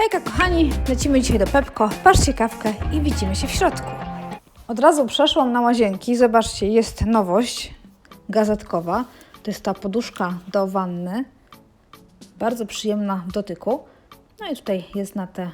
Hejka kochani, lecimy dzisiaj do Pepko, patrzcie kawkę i widzimy się w środku. Od razu przeszłam na łazienki, zobaczcie, jest nowość gazetkowa. To jest ta poduszka do wanny, bardzo przyjemna w dotyku. No i tutaj jest na te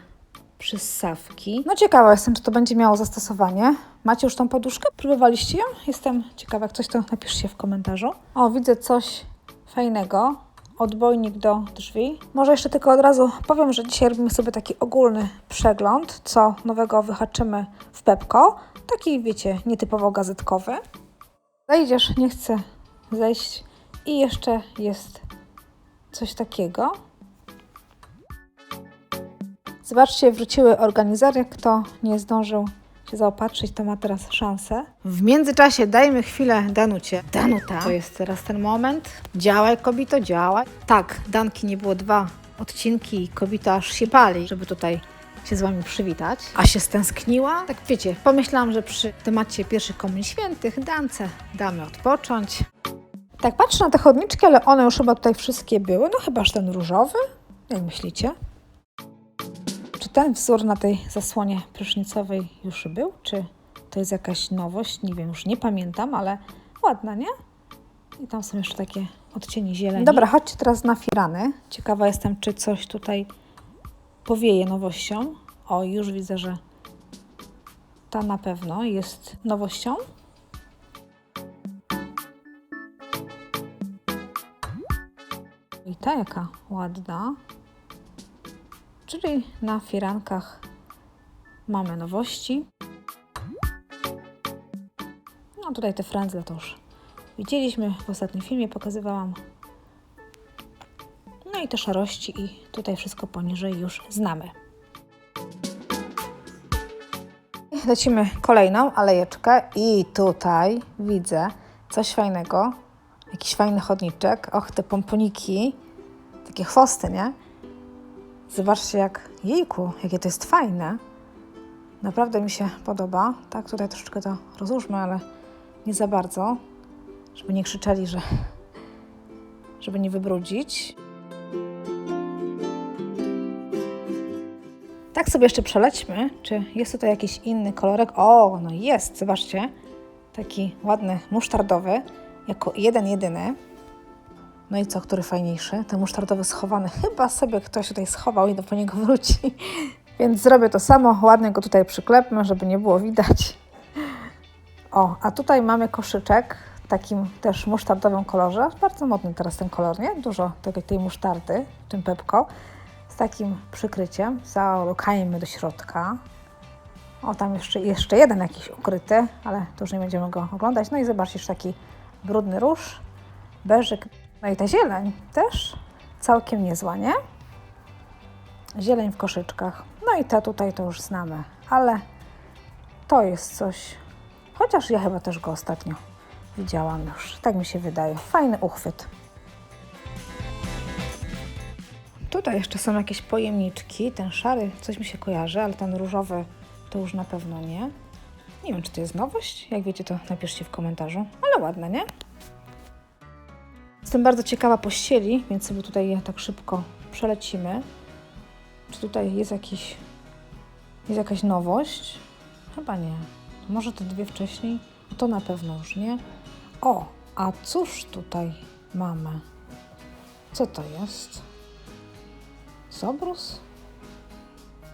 przyssawki. No ciekawa jestem, czy to będzie miało zastosowanie. Macie już tą poduszkę? Próbowaliście ją? Jestem ciekawa, jak coś to napiszcie w komentarzu. O, widzę coś fajnego. Odbojnik do drzwi. Może jeszcze tylko od razu powiem, że dzisiaj robimy sobie taki ogólny przegląd, co nowego wyhaczymy w Pepko. Taki, wiecie, nietypowo gazetkowy. Zejdziesz, nie chcę zejść. I jeszcze jest coś takiego. Zobaczcie, wróciły organizery. Kto nie zdążył się zaopatrzyć, to ma teraz szansę. W międzyczasie dajmy chwilę Danucie. Danuta, to jest teraz ten moment. Działaj, kobito, działaj. Tak, Danki nie było dwa odcinki i kobita aż się pali, żeby tutaj się z Wami przywitać. A się stęskniła? Tak wiecie, pomyślałam, że przy temacie pierwszych komunii świętych Dance damy odpocząć. Tak patrzę na te chodniczki, ale one już chyba tutaj wszystkie były. No chyba, że ten różowy. Jak myślicie? Czy ten wzór na tej zasłonie prysznicowej już był? Czy to jest jakaś nowość? Nie wiem, już nie pamiętam, ale ładna, nie? I tam są jeszcze takie odcienie zieleni. Dobra, chodźcie teraz na firany. Ciekawa jestem, czy coś tutaj powieje nowością. O, już widzę, że ta na pewno jest nowością. I ta jaka ładna. Czyli na firankach mamy nowości. No tutaj te frędzle to już widzieliśmy w ostatnim filmie, pokazywałam. No i te szarości i tutaj wszystko poniżej już znamy. Lecimy kolejną alejeczkę i tutaj widzę coś fajnego. Jakiś fajny chodniczek. Och, te pomponiki. Takie chwosty, nie? Zobaczcie jak, jejku, jakie to jest fajne. Naprawdę mi się podoba. Tak, tutaj troszeczkę to rozłóżmy, ale nie za bardzo, żeby nie krzyczeli, że żeby nie wybrudzić. Tak sobie jeszcze przelećmy, czy jest tutaj jakiś inny kolorek. O, no jest, zobaczcie. Taki ładny, musztardowy, jako jeden, jedyny. No i co, który fajniejszy? Ten musztardowy schowany. Chyba sobie ktoś tutaj schował i do po niego wróci. Więc zrobię to samo. Ładnie go tutaj przyklepmy, żeby nie było widać. O, a tutaj mamy koszyczek w takim też musztardowym kolorze. Bardzo modny teraz ten kolor, nie? Dużo tej, tej musztardy w tym pepko. Z takim przykryciem. Zalukajmy do środka. O, tam jeszcze, jeszcze jeden jakiś ukryty, ale to już nie będziemy go oglądać. No i zobaczcie, już taki brudny róż, beżyk. No i ta zieleń też całkiem niezła, nie? Zieleń w koszyczkach. No i ta tutaj to już znamy, ale to jest coś. Chociaż ja chyba też go ostatnio widziałam już. Tak mi się wydaje. Fajny uchwyt. Tutaj jeszcze są jakieś pojemniczki. Ten szary coś mi się kojarzy, ale ten różowy to już na pewno nie. Nie wiem, czy to jest nowość. Jak wiecie, to napiszcie w komentarzu. Ale ładne, nie? Jestem bardzo ciekawa pościeli, więc sobie tutaj tak szybko przelecimy. Czy tutaj jest jakiś, jest jakaś nowość? Chyba nie. Może te dwie wcześniej? To na pewno już nie. O, a cóż tutaj mamy? Co to jest? Sobrus?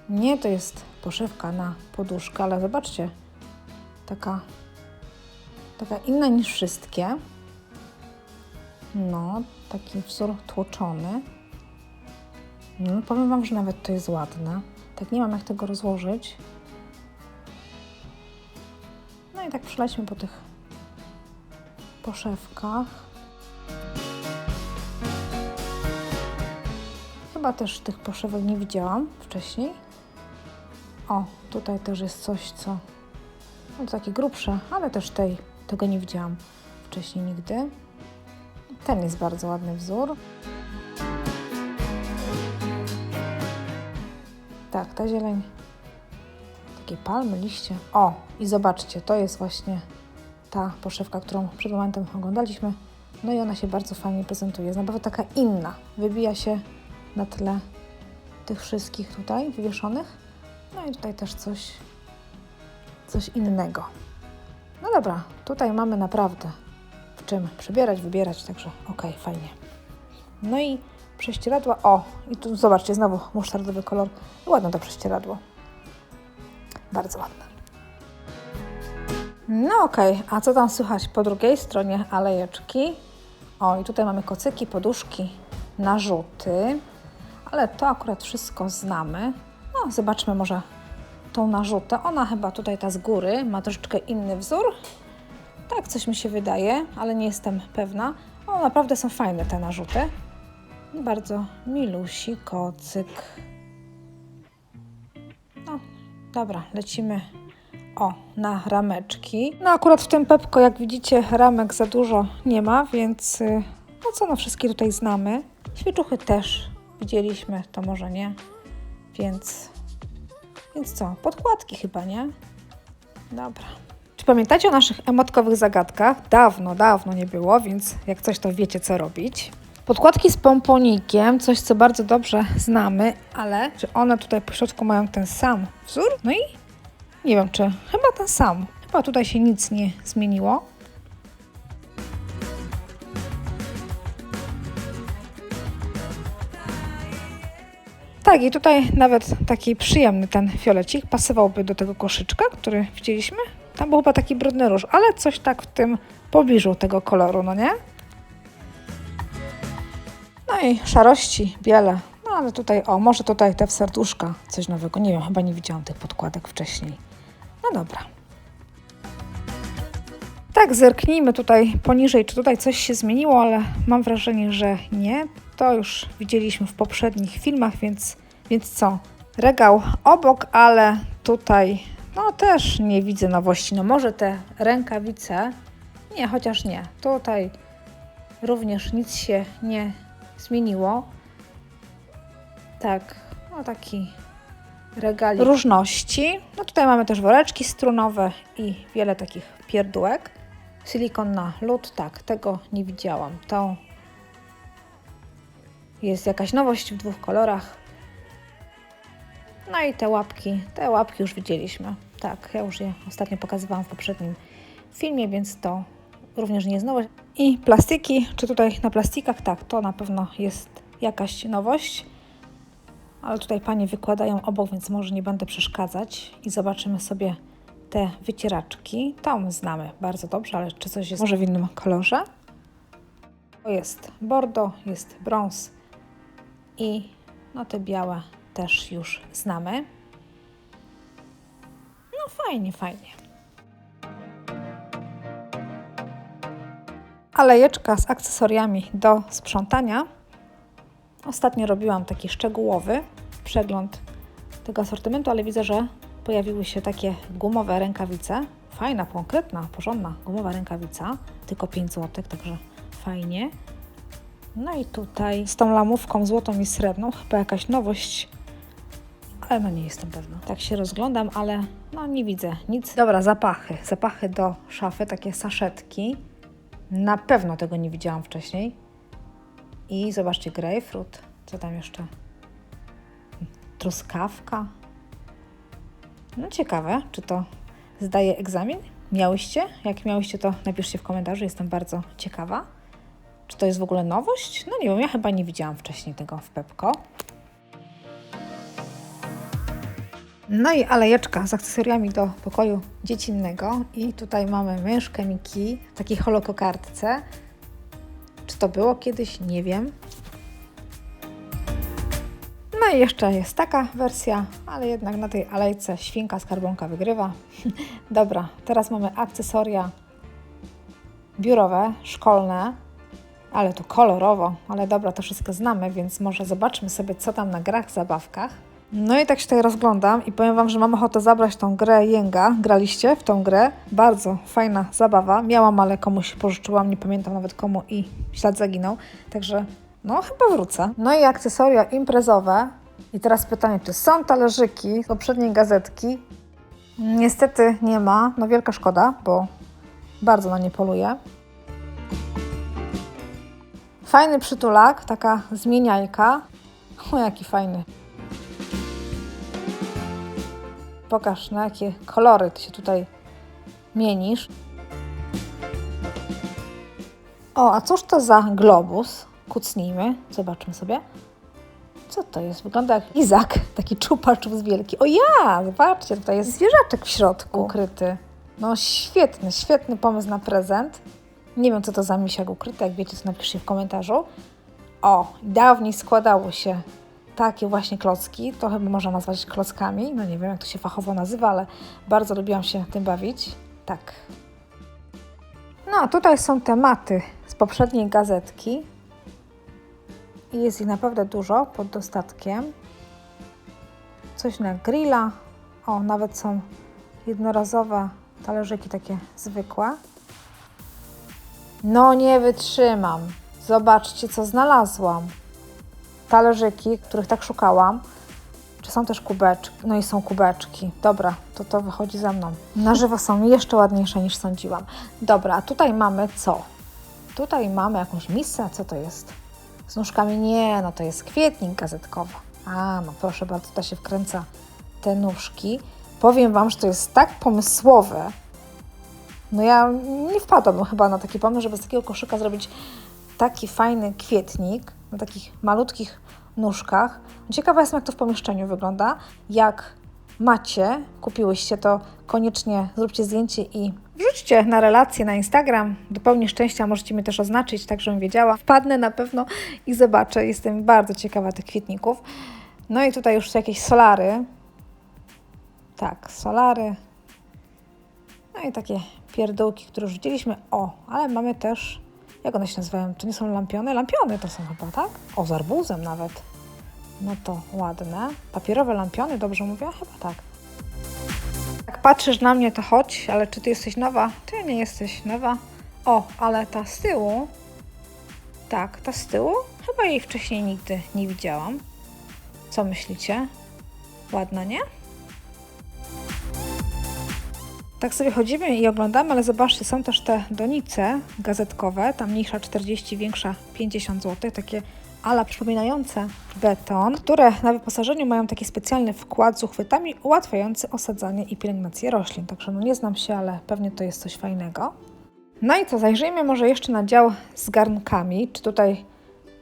Nie, to jest poszewka na poduszkę, ale zobaczcie, taka, taka inna niż wszystkie. No, taki wzór tłoczony. No, powiem Wam, że nawet to jest ładne. Tak nie mam jak tego rozłożyć. No i tak przelećmy po tych poszewkach. Chyba też tych poszewek nie widziałam wcześniej. O, tutaj też jest coś, co... No, takie grubsze, ale też tej, tego nie widziałam wcześniej nigdy. Ten jest bardzo ładny wzór. Tak, ta zieleń. Takie palmy, liście. O, i zobaczcie, to jest właśnie ta poszewka, którą przed momentem oglądaliśmy. No i ona się bardzo fajnie prezentuje. Jest naprawdę taka inna. Wybija się na tle tych wszystkich tutaj wywieszonych. No i tutaj też coś, coś innego. No dobra, tutaj mamy naprawdę czym przebierać, wybierać, także okej, fajnie. No i prześcieradła, o, i tu zobaczcie, znowu musztardowy kolor. Ładne to prześcieradło. Bardzo ładne. No okej, a co tam słychać po drugiej stronie alejeczki? O, i tutaj mamy kocyki, poduszki, narzuty, ale to akurat wszystko znamy. No, zobaczmy może tą narzutę. Ona chyba tutaj ta z góry ma troszeczkę inny wzór. Tak, coś mi się wydaje, ale nie jestem pewna. O, naprawdę są fajne te narzuty. Bardzo milusi kocyk. No, dobra, lecimy o, na rameczki. No akurat w tym Pepko, jak widzicie, ramek za dużo nie ma, więc y, no co, no wszystkie tutaj znamy. Świeczuchy też widzieliśmy, to może nie. Więc, więc co, podkładki chyba, nie? Dobra. Czy pamiętacie o naszych emotkowych zagadkach? Dawno, dawno nie było, więc jak coś, to wiecie, co robić. Podkładki z pomponikiem, coś co bardzo dobrze znamy, ale czy one tutaj po środku mają ten sam wzór? No i nie wiem, czy chyba ten sam. Chyba tutaj się nic nie zmieniło. Tak, i tutaj nawet taki przyjemny ten fiolecik pasowałby do tego koszyczka, który widzieliśmy. Tam był chyba taki brudny róż, ale coś tak w tym pobliżu tego koloru, no nie? No i szarości, biele. No ale tutaj, o, może tutaj te w serduszka, coś nowego. Nie wiem, chyba nie widziałam tych podkładek wcześniej. No dobra. Tak, zerknijmy tutaj poniżej, czy tutaj coś się zmieniło, ale mam wrażenie, że nie. To już widzieliśmy w poprzednich filmach, więc, więc co? Regał obok, ale tutaj no też nie widzę nowości. No może te rękawice, nie, chociaż nie. Tutaj również nic się nie zmieniło. Tak, no taki regalik różności. No tutaj mamy też woreczki strunowe i wiele takich pierdółek. Silikon na lód, tak, tego nie widziałam. To jest jakaś nowość w dwóch kolorach. No i te łapki, te łapki już widzieliśmy. Tak, ja już je ostatnio pokazywałam w poprzednim filmie, więc to również nie jest nowość. I plastiki, czy tutaj na plastikach, tak, to na pewno jest jakaś nowość. Ale tutaj panie wykładają obok, więc może nie będę przeszkadzać. I zobaczymy sobie te wycieraczki. Tą znamy bardzo dobrze, ale czy coś jest może w innym kolorze? To jest bordo, jest brąz i no te białe też już znamy. No fajnie, fajnie. Alejeczka z akcesoriami do sprzątania. Ostatnio robiłam taki szczegółowy przegląd tego asortymentu, ale widzę, że pojawiły się takie gumowe rękawice. Fajna, konkretna, porządna gumowa rękawica, tylko 5 zł, także fajnie. No i tutaj z tą lamówką złotą i srebrną, chyba jakaś nowość, no nie jestem pewna. Tak się rozglądam, ale no nie widzę nic. Dobra, zapachy. Zapachy do szafy, takie saszetki. Na pewno tego nie widziałam wcześniej. I zobaczcie, grapefruit. Co tam jeszcze? Truskawka. No ciekawe, czy to zdaje egzamin? Miałyście? Jak miałyście, to napiszcie w komentarzu. Jestem bardzo ciekawa. Czy to jest w ogóle nowość? No nie wiem, ja chyba nie widziałam wcześniej tego w Pepko. No i alejeczka z akcesoriami do pokoju dziecinnego. I tutaj mamy myszkę Miki w takiej holokokardce. Czy to było kiedyś? Nie wiem. No i jeszcze jest taka wersja, ale jednak na tej alejce świnka skarbonka wygrywa. Dobra, teraz mamy akcesoria biurowe, szkolne, ale tu kolorowo, ale dobra, to wszystko znamy, więc może zobaczmy sobie, co tam na grach, zabawkach. No i tak się tutaj rozglądam i powiem Wam, że mam ochotę zabrać tą grę Jęga. Graliście w tą grę? Bardzo fajna zabawa. Miałam, ale komuś pożyczyłam, nie pamiętam nawet komu i ślad zaginął. Także no chyba wrócę. No i akcesoria imprezowe. I teraz pytanie, czy są talerzyki z poprzedniej gazetki? Niestety nie ma. No wielka szkoda, bo bardzo na nie poluję. Fajny przytulak, taka zmieniajka. O, jaki fajny. Pokaż na jakie kolory ty się tutaj mienisz. O, a cóż to za globus? Kucnijmy, zobaczmy sobie. Co to jest? Wygląda jak Izak, taki czupa-czups wielki. O ja, zobaczcie, tutaj jest zwierzaczek w środku ukryty. No świetny, świetny pomysł na prezent. Nie wiem, co to za misiak ukryty, jak wiecie, to napiszcie w komentarzu. O, dawniej składało się takie właśnie klocki, to chyba można nazwać klockami, no nie wiem, jak to się fachowo nazywa, ale bardzo lubiłam się tym bawić. Tak. No, a tutaj są tematy z poprzedniej gazetki. I jest ich naprawdę dużo pod dostatkiem. Coś na grilla. O, nawet są jednorazowe talerzyki takie zwykłe. No nie wytrzymam. Zobaczcie, co znalazłam. Talerzyki, których tak szukałam. Czy są też kubeczki? No i są kubeczki. Dobra, to to wychodzi za mną. Na żywo są jeszcze ładniejsze niż sądziłam. Dobra, a tutaj mamy co? Tutaj mamy jakąś misę. Co to jest? Z nóżkami? Nie, no to jest kwietnik gazetkowy. A, no proszę bardzo, tutaj się wkręca te nóżki. Powiem Wam, że to jest tak pomysłowe. No ja nie wpadłabym chyba na taki pomysł, żeby z takiego koszyka zrobić taki fajny kwietnik na takich malutkich nóżkach. Ciekawa jestem, jak to w pomieszczeniu wygląda. Jak macie, kupiłyście to, koniecznie zróbcie zdjęcie i wrzućcie na relację na Instagram. Do pełni szczęścia możecie mnie też oznaczyć, tak żebym wiedziała. Wpadnę na pewno i zobaczę. Jestem bardzo ciekawa tych kwietników. No i tutaj już jakieś solary. Tak, solary. No i takie pierdółki, które widzieliśmy. O, ale mamy też, jak one się nazywają? To nie są lampiony? Lampiony to są chyba, tak? O, z arbuzem nawet. No to ładne. Papierowe lampiony, dobrze mówię? Chyba tak. Jak patrzysz na mnie, to chodź, ale czy ty jesteś nowa? Ty nie jesteś nowa. O, ale ta z tyłu. Tak, ta z tyłu. Chyba jej wcześniej nigdy nie widziałam. Co myślicie? Ładna, nie? Tak sobie chodzimy i oglądamy, ale zobaczcie, są też te donice gazetkowe, ta mniejsza 40, większa 50 zł, takie ala przypominające beton, które na wyposażeniu mają taki specjalny wkład z uchwytami ułatwiający osadzanie i pielęgnację roślin. Także no nie znam się, ale pewnie to jest coś fajnego. No i co, zajrzyjmy może jeszcze na dział z garnkami, czy tutaj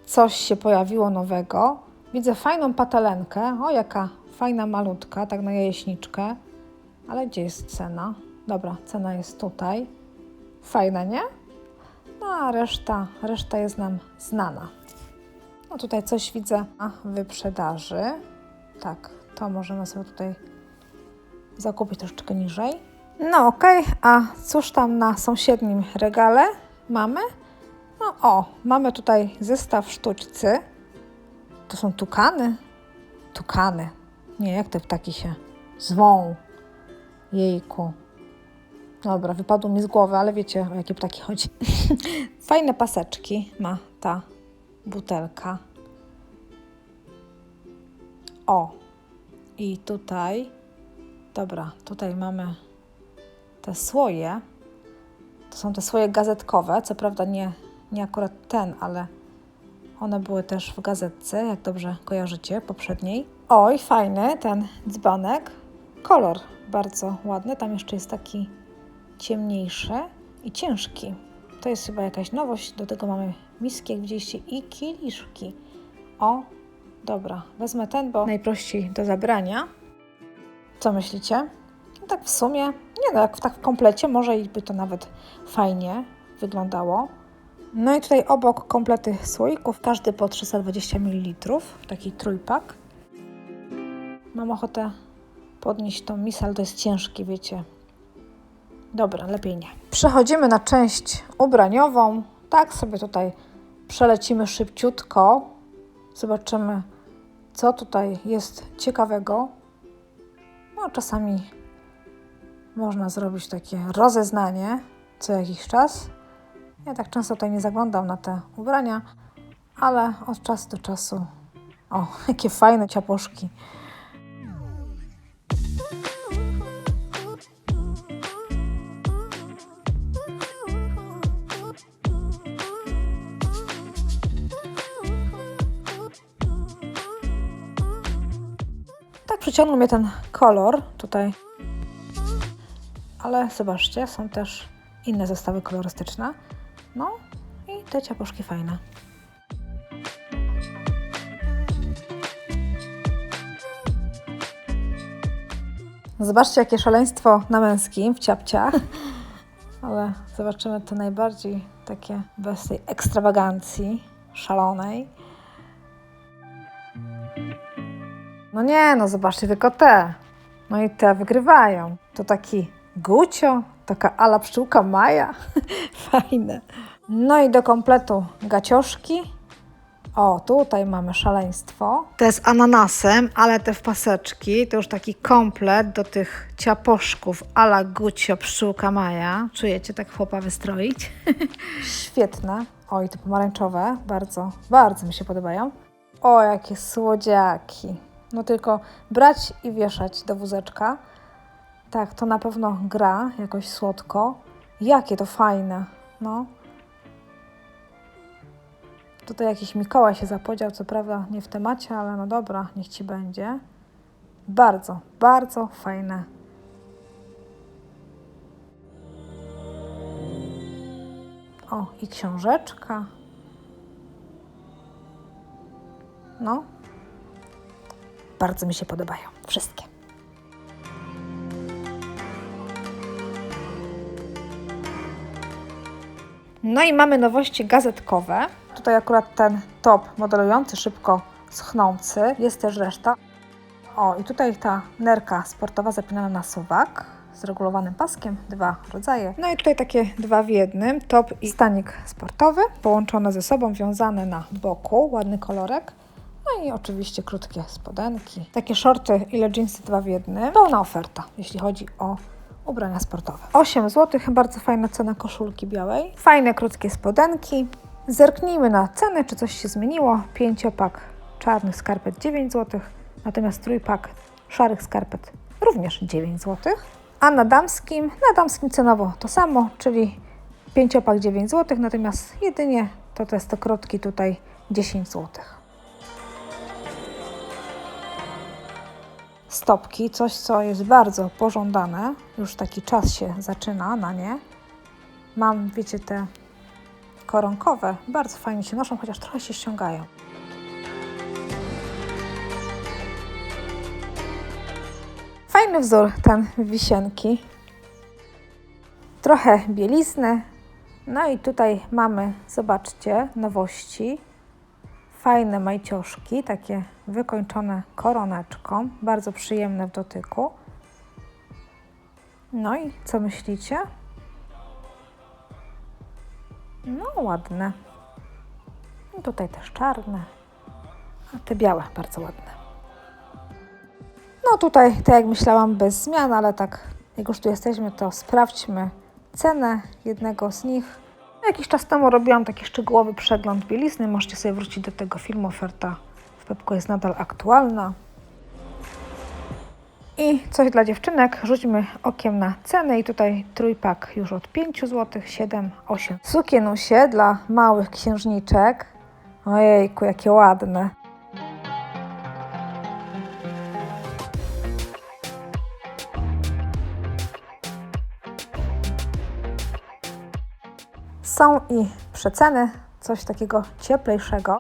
coś się pojawiło nowego. Widzę fajną patelenkę, o jaka fajna malutka, tak na jajeczniczkę. Ale gdzie jest cena? Dobra, cena jest tutaj. Fajna, nie? No a reszta, reszta jest nam znana. No tutaj coś widzę na wyprzedaży. Tak, to możemy sobie tutaj zakupić troszeczkę niżej. No okej, a cóż tam na sąsiednim regale mamy? No o, mamy tutaj zestaw sztućcy. To są tukany? Tukany. Nie, jak te ptaki się zwą. Jejku. Dobra, wypadło mi z głowy, ale wiecie o jakie ptaki chodzi. Fajne paseczki ma ta butelka. O, i tutaj, dobra, tutaj mamy te słoje. To są te słoje gazetkowe, co prawda nie, nie akurat ten, ale one były też w gazetce, jak dobrze kojarzycie, poprzedniej. Oj, fajny ten dzbanek. Kolor bardzo ładny, tam jeszcze jest taki ciemniejszy i ciężki. To jest chyba jakaś nowość. Do tego mamy miski, jak widzieliście, i kieliszki. O, dobra, wezmę ten, bo najprościej do zabrania. Co myślicie? No tak w sumie, nie no, jak tak w komplecie, może i by to nawet fajnie wyglądało. No i tutaj obok komplety słoików, każdy po 320 ml, taki trójpak. Mam ochotę podnieść tą misę, ale to jest ciężki, wiecie. Dobra, lepiej nie. Przechodzimy na część ubraniową. Tak sobie tutaj przelecimy szybciutko. Zobaczymy, co tutaj jest ciekawego. No, czasami można zrobić takie rozeznanie co jakiś czas. Ja tak często tutaj nie zaglądam na te ubrania, ale od czasu do czasu. O, jakie fajne ciaposzki. Przyciągnął mnie ten kolor tutaj. Ale zobaczcie, są też inne zestawy kolorystyczne. No i te ciaposzki fajne. Zobaczcie, jakie szaleństwo na męskim w ciapciach. Ale zobaczymy to najbardziej takie bez tej ekstrawagancji szalonej. No nie, no zobaczcie tylko te. No i te wygrywają. To taki gucio, taka ala pszczółka Maja. Fajne. No i do kompletu gacioszki. O, tutaj mamy szaleństwo. To jest ananasem, ale te w paseczki. To już taki komplet do tych ciaposzków ala gucio pszczółka Maja. Czujecie tak chłopa wystroić? Świetne. O, i te pomarańczowe. Bardzo, bardzo mi się podobają. O, jakie słodziaki. No tylko brać i wieszać do wózeczka. Tak, to na pewno gra jakoś słodko. Jakie to fajne. No. Tutaj jakiś Mikołaj się zapodział, co prawda nie w temacie, ale no dobra, niech ci będzie. Bardzo, bardzo fajne. O, i książeczka. No, bardzo mi się podobają. Wszystkie. No i mamy nowości gazetkowe. Tutaj akurat ten top modelujący, szybko schnący. Jest też reszta. O, i tutaj ta nerka sportowa zapinana na suwak z regulowanym paskiem, dwa rodzaje. No i tutaj takie dwa w jednym, top i stanik sportowy, połączone ze sobą, wiązane na boku, ładny kolorek. No i oczywiście krótkie spodenki. Takie shorty ile jeansy dwa w jednym. Pełna oferta, jeśli chodzi o ubrania sportowe. 8 zł, bardzo fajna cena koszulki białej. Fajne krótkie spodenki. Zerknijmy na cenę, czy coś się zmieniło. Pięciopak czarnych skarpet 9 zł, natomiast trójpak szarych skarpet również 9 zł. A na damskim, na damskim cenowo to samo, czyli pięciopak 9 zł, natomiast jedynie to te stokrotki tutaj 10 złotych. Stopki, coś co jest bardzo pożądane, już taki czas się zaczyna na nie. Mam, wiecie, te koronkowe, bardzo fajnie się noszą, chociaż trochę się ściągają. Fajny wzór ten wisienki. Trochę bielizny. No i tutaj mamy, zobaczcie, nowości fajne majcioszki, takie wykończone koroneczką, bardzo przyjemne w dotyku. No i co myślicie? No ładne. I tutaj też czarne, a te białe bardzo ładne. No tutaj, tak jak myślałam, bez zmian, ale tak jak już tu jesteśmy, to sprawdźmy cenę jednego z nich. Jakiś czas temu robiłam taki szczegółowy przegląd bielizny. Możecie sobie wrócić do tego filmu. Oferta w Pepko jest nadal aktualna. I coś dla dziewczynek. Rzućmy okiem na ceny. I tutaj trójpak już od 5 zł, 7, 8. Sukienusie dla małych księżniczek. Ojejku, jakie ładne. Są i przeceny, coś takiego cieplejszego.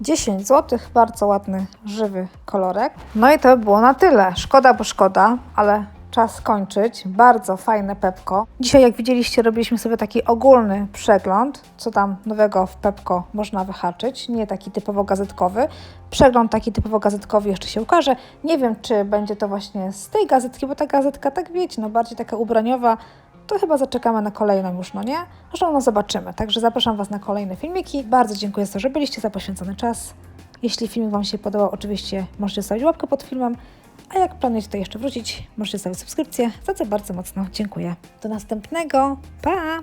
10 zł, bardzo ładny, żywy kolorek. No i to by było na tyle. Szkoda, bo szkoda, ale czas kończyć. Bardzo fajne Pepko. Dzisiaj, jak widzieliście, robiliśmy sobie taki ogólny przegląd, co tam nowego w Pepko można wyhaczyć. Nie taki typowo gazetkowy. Przegląd taki typowo gazetkowy jeszcze się ukaże. Nie wiem, czy będzie to właśnie z tej gazetki, bo ta gazetka, tak wiecie, no bardziej taka ubraniowa, to chyba zaczekamy na kolejną już, no nie? Zresztą no zobaczymy. Także zapraszam Was na kolejne filmiki. Bardzo dziękuję za to, że byliście, za poświęcony czas. Jeśli filmik Wam się podobał, oczywiście możecie zostawić łapkę pod filmem. A jak planujecie tutaj jeszcze wrócić, możecie zostawić subskrypcję, za co bardzo mocno dziękuję. Do następnego. Pa!